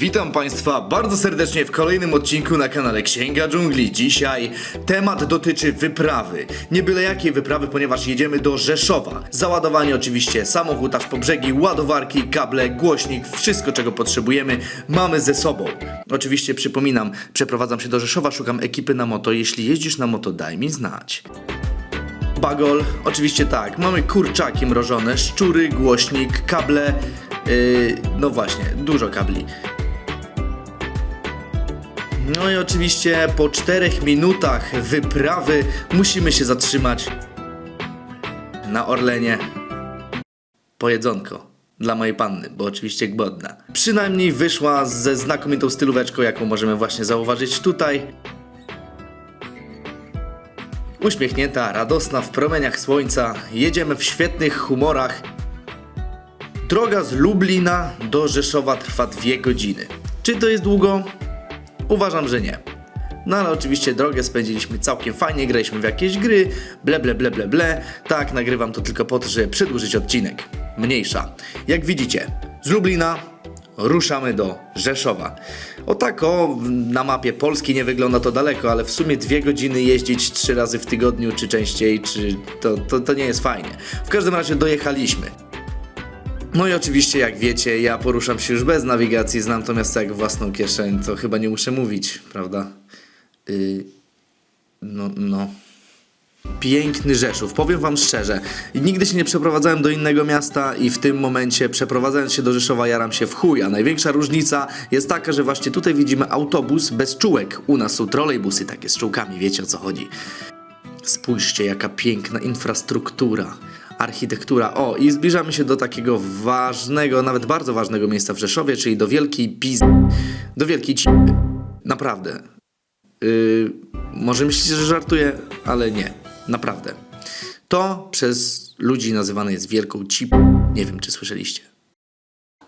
Witam Państwa bardzo serdecznie w kolejnym odcinku na kanale Księga Dżungli. Dzisiaj temat dotyczy wyprawy. Nie byle jakiej wyprawy, ponieważ jedziemy do Rzeszowa. Załadowanie oczywiście, samochód aż po brzegi, ładowarki, kable, głośnik, wszystko czego potrzebujemy mamy ze sobą. Oczywiście przypominam, przeprowadzam się do Rzeszowa, szukam ekipy na moto. Jeśli jeździsz na moto, daj mi znać. Bagol, oczywiście tak, mamy kurczaki mrożone, szczury, głośnik, kable, yy, no właśnie, dużo kabli. No i oczywiście po czterech minutach wyprawy musimy się zatrzymać na Orlenie po jedzonko dla mojej panny, bo oczywiście głodna. Przynajmniej wyszła ze znakomitą stylóweczką, jaką możemy właśnie zauważyć tutaj. Uśmiechnięta, radosna, w promieniach słońca, jedziemy w świetnych humorach. Droga z Lublina do Rzeszowa trwa dwie godziny. Czy to jest długo? Uważam, że nie. No ale oczywiście drogę spędziliśmy całkiem fajnie, graliśmy w jakieś gry, ble ble ble ble ble. Tak, nagrywam to tylko po to, żeby przedłużyć odcinek. Mniejsza. Jak widzicie, z Lublina ruszamy do Rzeszowa. O tak, o, na mapie Polski nie wygląda to daleko, ale w sumie dwie godziny jeździć trzy razy w tygodniu, czy częściej, czy to, to, to nie jest fajnie. W każdym razie dojechaliśmy. No i oczywiście, jak wiecie, ja poruszam się już bez nawigacji, znam to miasto jak własną kieszeń, to chyba nie muszę mówić, prawda? Yy, no, no. Piękny Rzeszów, powiem wam szczerze, nigdy się nie przeprowadzałem do innego miasta i w tym momencie przeprowadzając się do Rzeszowa jaram się w chuj, a największa różnica jest taka, że właśnie tutaj widzimy autobus bez czułek, u nas są trolejbusy takie z czułkami, wiecie o co chodzi. Spójrzcie, jaka piękna infrastruktura, architektura. O, i zbliżamy się do takiego ważnego, nawet bardzo ważnego miejsca w Rzeszowie, czyli do Wielkiej Piz... do Wielkiej Cipy. Naprawdę. Yy, może myślicie, że żartuję, ale nie. Naprawdę. To przez ludzi nazywane jest Wielką Cipą. Nie wiem, czy słyszeliście.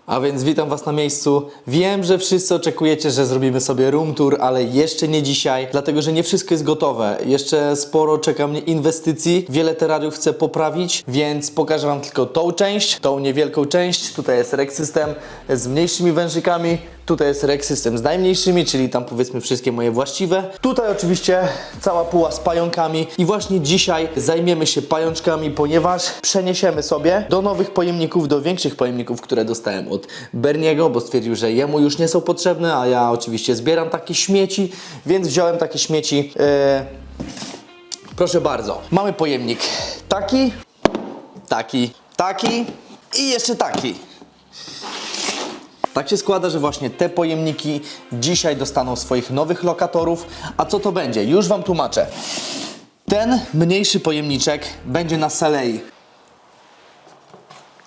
A więc witam Was na miejscu. Wiem, że wszyscy oczekujecie, że zrobimy sobie room tour, ale jeszcze nie dzisiaj, dlatego że nie wszystko jest gotowe. Jeszcze sporo czeka mnie inwestycji, wiele terrariów chcę poprawić, więc pokażę Wam tylko tą część, tą niewielką część. Tutaj jest Rex System z mniejszymi wężykami, tutaj jest Rex System z najmniejszymi, czyli tam powiedzmy wszystkie moje właściwe. Tutaj oczywiście cała puła z pająkami i właśnie dzisiaj zajmiemy się pajączkami, ponieważ przeniesiemy sobie do nowych pojemników, do większych pojemników, które dostałem od Berniego, bo stwierdził, że jemu już nie są potrzebne, a ja oczywiście zbieram takie śmieci, więc wziąłem takie śmieci. e, Proszę bardzo, mamy pojemnik taki, taki, taki i jeszcze taki. Tak się składa, że właśnie te pojemniki dzisiaj dostaną swoich nowych lokatorów. A co to będzie? Już Wam tłumaczę. Ten mniejszy pojemniczek będzie na Salei.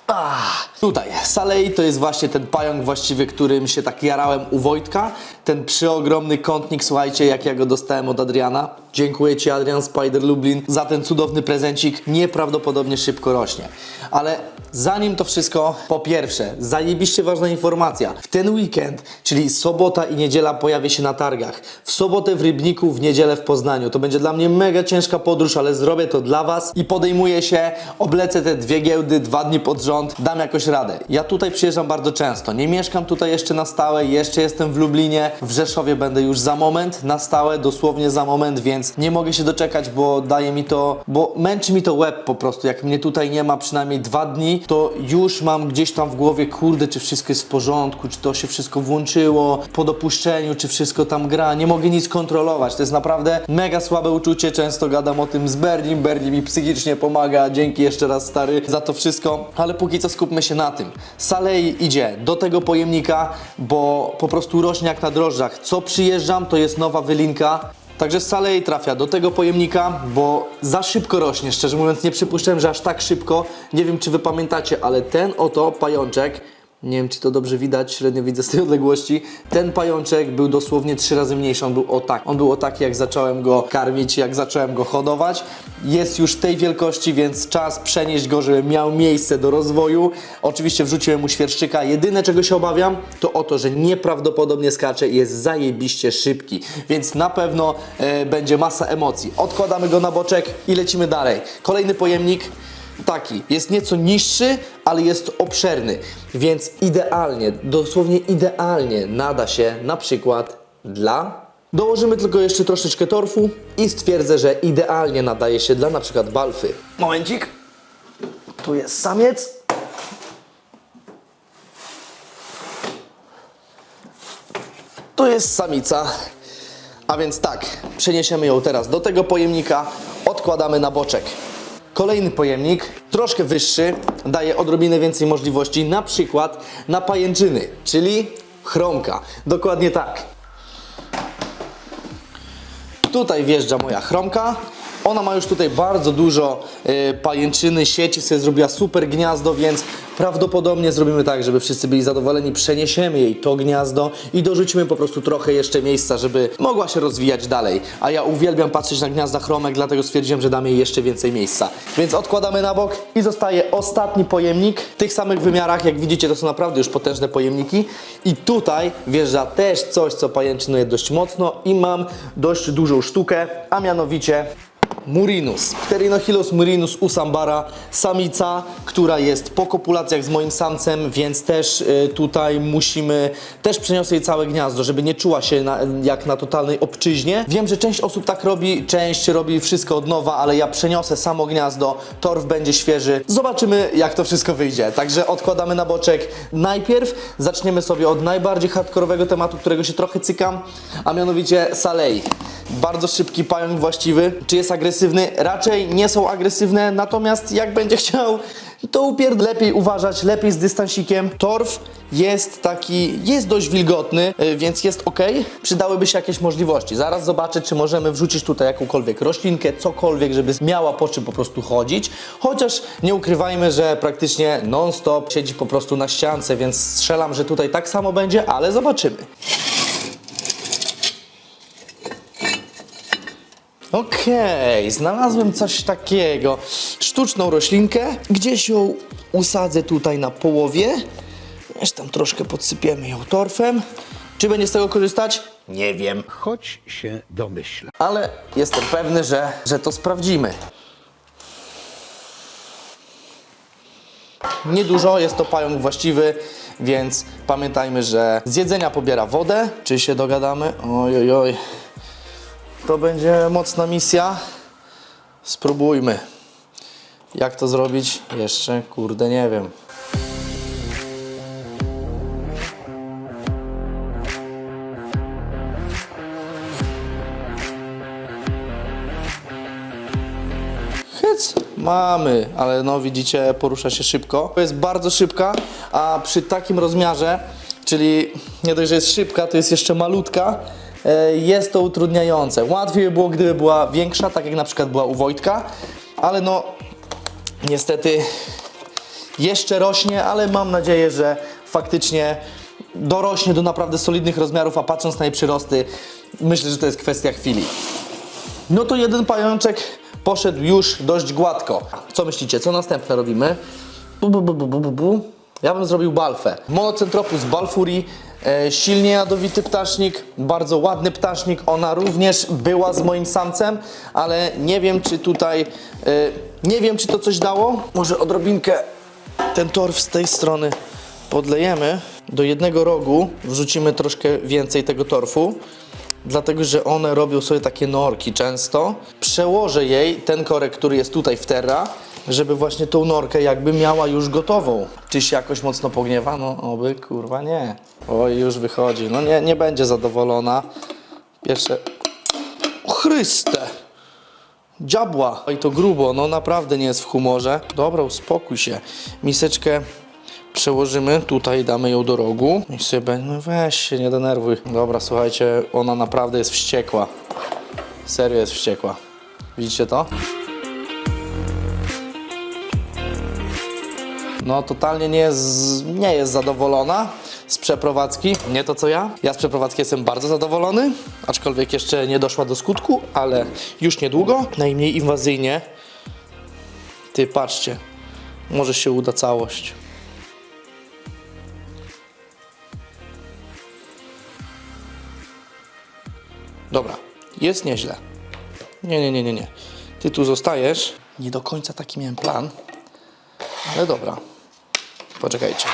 Ah, tutaj, Salei to jest właśnie ten pająk właściwie, którym się tak jarałem u Wojtka. Ten przeogromny kątnik, słuchajcie, jak ja go dostałem od Adriana. Dziękuję Ci Adrian Spider Lublin za ten cudowny prezencik. Nieprawdopodobnie szybko rośnie. Ale zanim to wszystko, po pierwsze, zajebiście ważna informacja. W ten weekend, czyli sobota i niedziela pojawię się na targach. W sobotę w Rybniku, w niedzielę w Poznaniu. To będzie dla mnie mega ciężka podróż, ale zrobię to dla Was i podejmuję się, oblecę te dwie giełdy dwa dni pod rząd, dam jakoś radę. Ja tutaj przyjeżdżam bardzo często. Nie mieszkam tutaj jeszcze na stałe, jeszcze jestem w Lublinie. W Rzeszowie będę już za moment na stałe, dosłownie za moment, więc nie mogę się doczekać, bo daje mi to, bo męczy mi to łeb po prostu. Jak mnie tutaj nie ma przynajmniej dwa dni, to już mam gdzieś tam w głowie, kurde, czy wszystko jest w porządku, czy to się wszystko włączyło po dopuszczeniu, czy wszystko tam gra. Nie mogę nic kontrolować. To jest naprawdę mega słabe uczucie. Często gadam o tym z Berlim. Berlim mi psychicznie pomaga. Dzięki jeszcze raz, stary, za to wszystko. Ale póki co skupmy się na tym. Salei idzie do tego pojemnika, bo po prostu rośnie jak na drożdżach. Co przyjeżdżam, to jest nowa wylinka. Także z Salei trafia do tego pojemnika, bo za szybko rośnie. Szczerze mówiąc, nie przypuszczałem, że aż tak szybko. Nie wiem, czy wy pamiętacie, ale ten oto pajączek, nie wiem, czy to dobrze widać, średnio widzę z tej odległości, ten pajączek był dosłownie trzy razy mniejszy. On był o tak. On był o taki, jak zacząłem go karmić, jak zacząłem go hodować. Jest już tej wielkości, więc czas przenieść go, żeby miał miejsce do rozwoju. Oczywiście wrzuciłem mu świerszczyka. Jedyne, czego się obawiam, to o to, że nieprawdopodobnie skacze i jest zajebiście szybki. Więc na pewno e, będzie masa emocji. Odkładamy go na boczek i lecimy dalej. Kolejny pojemnik. Taki. Jest nieco niższy, ale jest obszerny, więc idealnie, dosłownie idealnie nada się na przykład dla... Dołożymy tylko jeszcze troszeczkę torfu i stwierdzę, że idealnie nadaje się dla na przykład balfy. Momencik. Tu jest samiec. Tu jest samica. A więc tak, przeniesiemy ją teraz do tego pojemnika, odkładamy na boczek. Kolejny pojemnik, troszkę wyższy, daje odrobinę więcej możliwości, na przykład na pajęczyny, czyli chromka. Dokładnie tak. Tutaj wjeżdża moja chromka. Ona ma już tutaj bardzo dużo e, pajęczyny, sieci, sobie zrobiła super gniazdo, więc prawdopodobnie zrobimy tak, żeby wszyscy byli zadowoleni. Przeniesiemy jej to gniazdo i dorzucimy po prostu trochę jeszcze miejsca, żeby mogła się rozwijać dalej. A ja uwielbiam patrzeć na gniazda chromek, dlatego stwierdziłem, że dam jej jeszcze więcej miejsca. Więc odkładamy na bok i zostaje ostatni pojemnik w tych samych wymiarach. Jak widzicie, to są naprawdę już potężne pojemniki. I tutaj wjeżdża też coś, co pajęczynuje dość mocno i mam dość dużą sztukę, a mianowicie Murinus. Pterinochilus murinus usambara, samica, która jest po kopulacjach z moim samcem, więc też y, tutaj musimy, też przeniosę jej całe gniazdo, żeby nie czuła się na, jak na totalnej obczyźnie. Wiem, że część osób tak robi, część robi wszystko od nowa, ale ja przeniosę samo gniazdo, torf będzie świeży. Zobaczymy, jak to wszystko wyjdzie. Także odkładamy na boczek. Najpierw zaczniemy sobie od najbardziej hardkorowego tematu, którego się trochę cykam, a mianowicie Salei. Bardzo szybki pająk właściwy. Czy jest agresywny? Raczej nie są agresywne, natomiast jak będzie chciał, to upierd lepiej uważać, lepiej z dystansikiem. Torf jest taki, jest dość wilgotny, y, więc jest ok. Przydałyby się jakieś możliwości. Zaraz zobaczę, czy możemy wrzucić tutaj jakąkolwiek roślinkę, cokolwiek, żeby miała po czym po prostu chodzić. Chociaż nie ukrywajmy, że praktycznie non-stop siedzi po prostu na ściance, więc strzelam, że tutaj tak samo będzie, ale zobaczymy. Okej, znalazłem coś takiego. Sztuczną roślinkę. Gdzieś ją usadzę tutaj na połowie. Jeszcze tam troszkę podsypiemy ją torfem. Czy będzie z tego korzystać? Nie wiem. choć się domyśla. Ale jestem pewny, że, że to sprawdzimy. Niedużo, jest to pająk właściwy, więc pamiętajmy, że z jedzenia pobiera wodę. Czy się dogadamy? Oj, oj, oj. To będzie mocna misja. Spróbujmy. Jak to zrobić? Jeszcze, kurde, nie wiem. Hyc, mamy, ale no widzicie, porusza się szybko. To jest bardzo szybka, a przy takim rozmiarze, czyli nie dość, że jest szybka, to jest jeszcze malutka, jest to utrudniające. Łatwiej by było, gdyby była większa, tak jak na przykład była u Wojtka, ale no niestety jeszcze rośnie, ale mam nadzieję, że faktycznie dorośnie do naprawdę solidnych rozmiarów, a patrząc na jej przyrosty, myślę, że to jest kwestia chwili. No to jeden pajączek poszedł już dość gładko. Co myślicie, co następne robimy? Bu, bu, bu, bu, bu, bu. Ja bym zrobił balfę. Monocentropus balfuri, e, silnie jadowity ptasznik, bardzo ładny ptasznik. Ona również była z moim samcem, ale nie wiem, czy tutaj, e, nie wiem, czy to coś dało. Może odrobinkę ten torf z tej strony podlejemy. Do jednego rogu wrzucimy troszkę więcej tego torfu dlatego że one robią sobie takie norki często. Przełożę jej ten korek, który jest tutaj w terra, żeby właśnie tą norkę jakby miała już gotową. Czy się jakoś mocno pogniewa? No oby, kurwa nie. Oj, już wychodzi. No nie, nie będzie zadowolona. Pierwsze... Chryste! Diabła! I to grubo, no naprawdę nie jest w humorze. Dobra, uspokój się. Miseczkę przełożymy, tutaj damy ją do rogu. I sobie no weź się, nie denerwuj. Dobra, słuchajcie, ona naprawdę jest wściekła. Serio jest wściekła. Widzicie to? No totalnie nie jest, nie jest zadowolona z przeprowadzki. Nie to co ja. Ja z przeprowadzki jestem bardzo zadowolony, aczkolwiek jeszcze nie doszła do skutku, ale już niedługo. Najmniej inwazyjnie. Ty, patrzcie. Może się uda całość. Dobra, jest nieźle. Nie, nie, nie, nie, nie. Ty tu zostajesz. Nie do końca taki miałem plan, Ale dobra. Poczekajcie.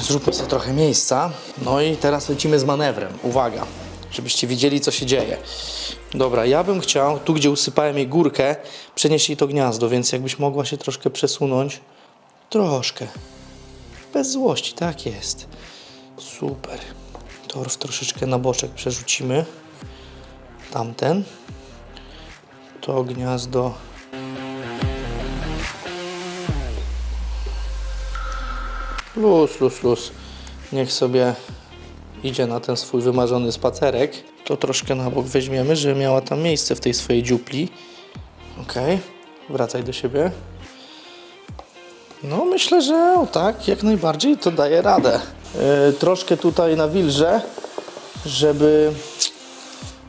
Zróbmy sobie trochę miejsca. No i teraz lecimy z manewrem. Uwaga, żebyście widzieli, co się dzieje. Dobra, ja bym chciał, tu gdzie usypałem jej górkę, przenieść jej to gniazdo, więc jakbyś mogła się troszkę przesunąć. Troszkę. Bez złości, tak jest. Super. Torf troszeczkę na boczek przerzucimy. Tamten. To gniazdo. Luz, luz, luz. Niech sobie idzie na ten swój wymarzony spacerek. To troszkę na bok weźmiemy, żeby miała tam miejsce w tej swojej dziupli. Ok, wracaj do siebie. No, myślę, że o tak, jak najbardziej to daje radę. Yy, troszkę tutaj nawilżę, żeby,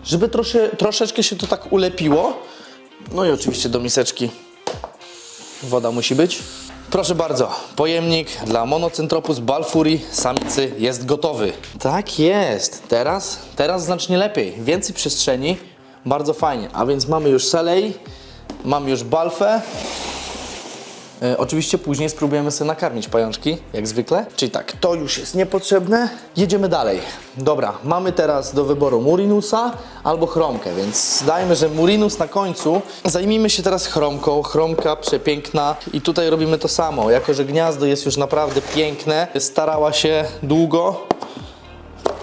żeby trosze, troszeczkę się to tak ulepiło. No i oczywiście do miseczki woda musi być. Proszę bardzo, pojemnik dla Monocentropus balfuri samicy jest gotowy. Tak jest, teraz, teraz znacznie lepiej, więcej przestrzeni, bardzo fajnie. A więc mamy już selej, mamy już balfę, E, oczywiście później spróbujemy sobie nakarmić pajączki, jak zwykle. Czyli tak, to już jest niepotrzebne. Jedziemy dalej. Dobra, mamy teraz do wyboru Murinusa albo chromkę, więc dajmy, że Murinus na końcu. Zajmijmy się teraz chromką. Chromka przepiękna i tutaj robimy to samo. Jako, że gniazdo jest już naprawdę piękne, starała się długo,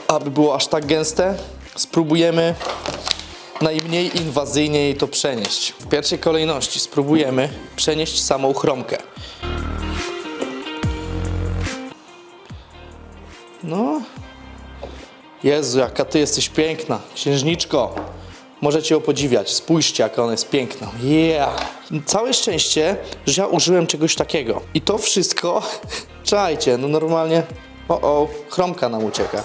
aby było aż tak gęste. Spróbujemy najmniej inwazyjnie jej to przenieść. W pierwszej kolejności spróbujemy przenieść samą chromkę. No. Jezu, jaka ty jesteś piękna. Księżniczko. Możecie ją podziwiać. Spójrzcie, jaka ona jest piękna. Yeah. Całe szczęście, że ja użyłem czegoś takiego. I to wszystko, czajcie, no normalnie, o o, chromka nam ucieka.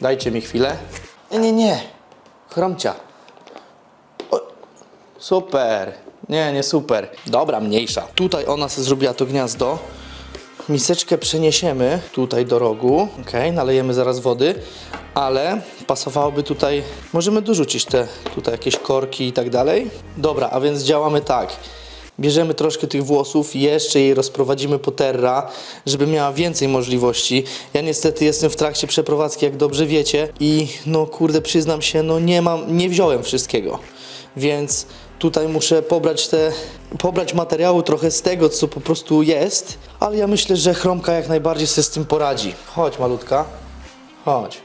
Dajcie mi chwilę. Nie, nie, nie. Chromcia. Super. Nie, nie super. Dobra, mniejsza. Tutaj ona sobie zrobiła to gniazdo. Miseczkę przeniesiemy tutaj do rogu. Ok, nalejemy zaraz wody, ale pasowałoby tutaj. Możemy dorzucić te tutaj jakieś korki i tak dalej. Dobra, a więc działamy tak. Bierzemy troszkę tych włosów, jeszcze jej rozprowadzimy po terra, żeby miała więcej możliwości. Ja niestety jestem w trakcie przeprowadzki, jak dobrze wiecie, i no kurde, przyznam się, no nie mam, nie wziąłem wszystkiego. Więc tutaj muszę pobrać te, pobrać materiału trochę z tego, co po prostu jest, ale ja myślę, że chromka jak najbardziej sobie z tym poradzi. Chodź, malutka, chodź.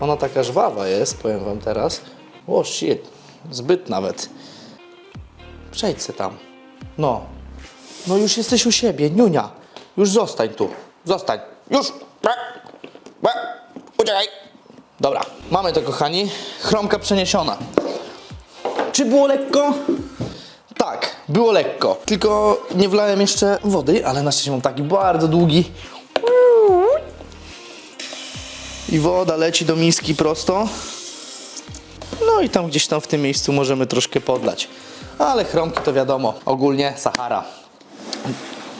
Ona taka żwawa jest, powiem wam teraz. O shit, zbyt nawet. Przejdź se tam. No. No już jesteś u siebie, Niunia. Już zostań tu. Zostań. Już. Uciekaj. Dobra, mamy to, kochani. Chromka przeniesiona. Czy było lekko? Tak, było lekko. Tylko nie wlałem jeszcze wody, ale na szczęście mam taki bardzo długi. I woda leci do miski prosto. No i tam gdzieś tam w tym miejscu możemy troszkę podlać. Ale chromki to wiadomo, ogólnie Sahara.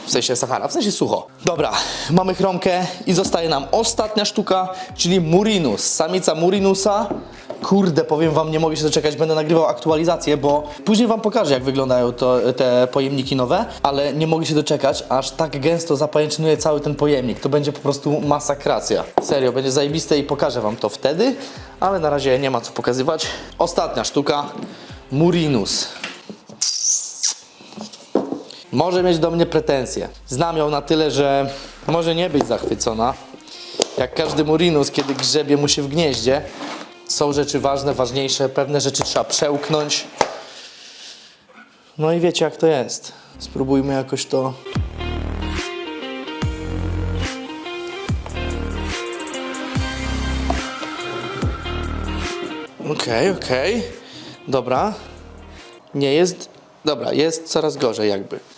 W sensie Sahara, w sensie sucho. Dobra, mamy chromkę i zostaje nam ostatnia sztuka, czyli Murinus. Samica Murinusa. Kurde, powiem wam, nie mogę się doczekać, będę nagrywał aktualizację, bo później wam pokażę, jak wyglądają to, te pojemniki nowe, ale nie mogę się doczekać, aż tak gęsto zapajęczynuje cały ten pojemnik. To będzie po prostu masakracja. Serio, będzie zajebiste i pokażę wam to wtedy, ale na razie nie ma co pokazywać. Ostatnia sztuka, Murinus. Może mieć do mnie pretensje. Znam ją na tyle, że może nie być zachwycona. Jak każdy Murinus, kiedy grzebie mu się w gnieździe, są rzeczy ważne, ważniejsze, pewne rzeczy trzeba przełknąć. No i wiecie jak to jest. Spróbujmy jakoś to... Okej, okej. Dobra. Nie jest... Dobra, jest coraz gorzej jakby.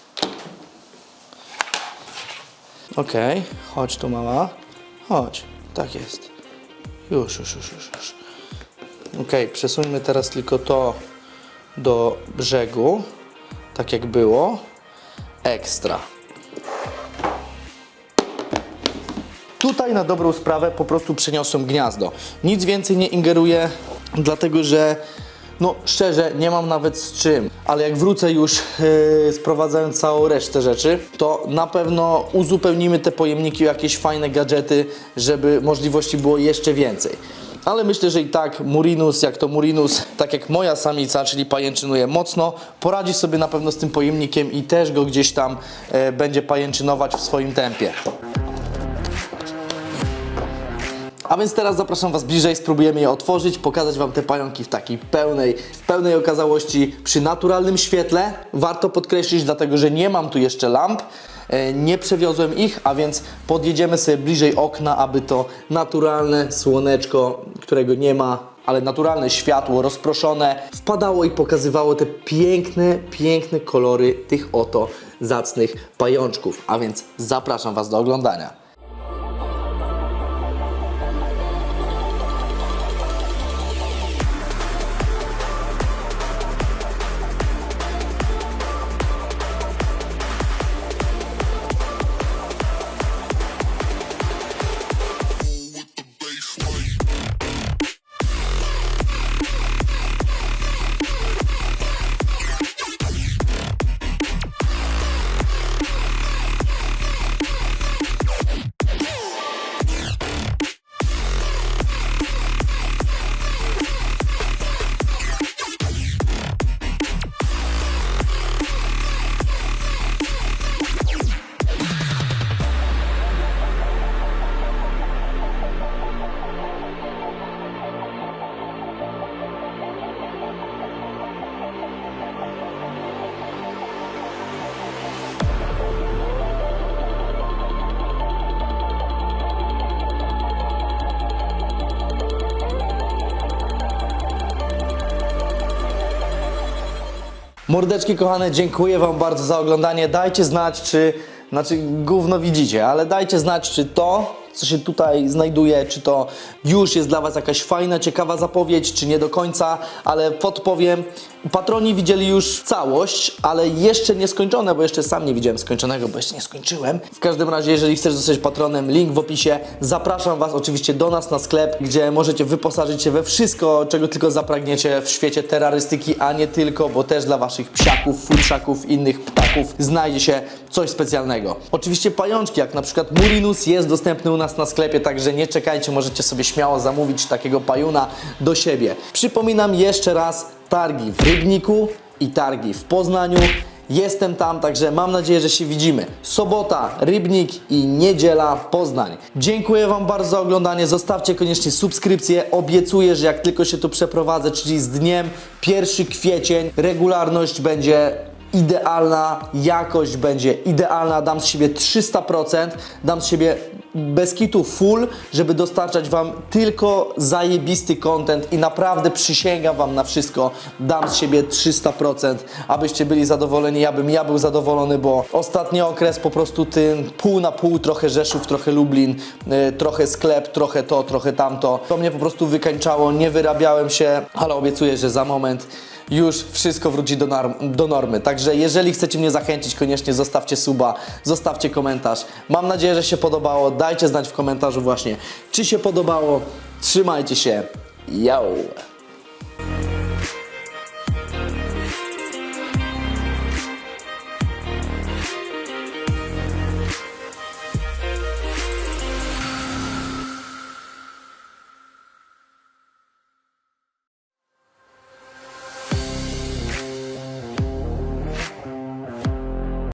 Okej, chodź tu mama. Chodź, tak jest. Już, już, już, już. już. Okej, przesuńmy teraz tylko to do brzegu, tak jak było. Ekstra. Tutaj na dobrą sprawę po prostu przeniosłem gniazdo. Nic więcej nie ingeruję, dlatego że No szczerze, nie mam nawet z czym, ale jak wrócę już yy, sprowadzając całą resztę rzeczy, to na pewno uzupełnimy te pojemniki o jakieś fajne gadżety, żeby możliwości było jeszcze więcej. Ale myślę, że i tak Murinus, jak to Murinus, tak jak moja samica, czyli pajęczynuje mocno, poradzi sobie na pewno z tym pojemnikiem i też go gdzieś tam e, będzie pajęczynować w swoim tempie. A więc teraz zapraszam Was bliżej, spróbujemy je otworzyć, pokazać Wam te pająki w takiej pełnej, w pełnej okazałości przy naturalnym świetle. Warto podkreślić, dlatego że nie mam tu jeszcze lamp, e, nie przewiozłem ich, a więc podjedziemy sobie bliżej okna, aby to naturalne słoneczko, którego nie ma, ale naturalne światło rozproszone wpadało i pokazywało te piękne, piękne kolory tych oto zacnych pajączków. A więc zapraszam Was do oglądania. Mordeczki kochane, dziękuję Wam bardzo za oglądanie. Dajcie znać, czy, znaczy gówno widzicie, ale dajcie znać, czy to, co się tutaj znajduje, czy to już jest dla Was jakaś fajna, ciekawa zapowiedź, czy nie do końca, ale podpowiem. Patroni widzieli już całość, ale jeszcze nie skończone, bo jeszcze sam nie widziałem skończonego, bo jeszcze nie skończyłem. W każdym razie, jeżeli chcesz zostać patronem, link w opisie. Zapraszam Was oczywiście do nas na sklep, gdzie możecie wyposażyć się we wszystko, czego tylko zapragniecie w świecie terrorystyki, a nie tylko, bo też dla Waszych psiaków, futrzaków, innych ptaków znajdzie się coś specjalnego. Oczywiście pajączki, jak na przykład Murinus jest dostępny u nas na sklepie, także nie czekajcie, możecie sobie śmiało zamówić takiego pajuna do siebie. Przypominam jeszcze raz, targi w Rybniku i targi w Poznaniu. Jestem tam, także mam nadzieję, że się widzimy. Sobota, Rybnik i niedziela, Poznań. Dziękuję Wam bardzo za oglądanie. Zostawcie koniecznie subskrypcję. Obiecuję, że jak tylko się tu przeprowadzę, czyli z dniem 1 kwiecień, regularność będzie idealna, jakość będzie idealna, dam z siebie 300%, dam z siebie bez kitu full, żeby dostarczać Wam tylko zajebisty content i naprawdę przysięgam Wam na wszystko, dam z siebie 300%, abyście byli zadowoleni, ja bym ja był zadowolony, bo ostatni okres po prostu ten pół na pół, trochę Rzeszów, trochę Lublin, y, trochę sklep, trochę to, trochę tamto, to mnie po prostu wykańczało, nie wyrabiałem się, ale obiecuję, że za moment już wszystko wróci do, norm, do normy. Także jeżeli chcecie mnie zachęcić, koniecznie zostawcie suba, zostawcie komentarz. Mam nadzieję, że się podobało. Dajcie znać w komentarzu właśnie, czy się podobało. Trzymajcie się. Yo!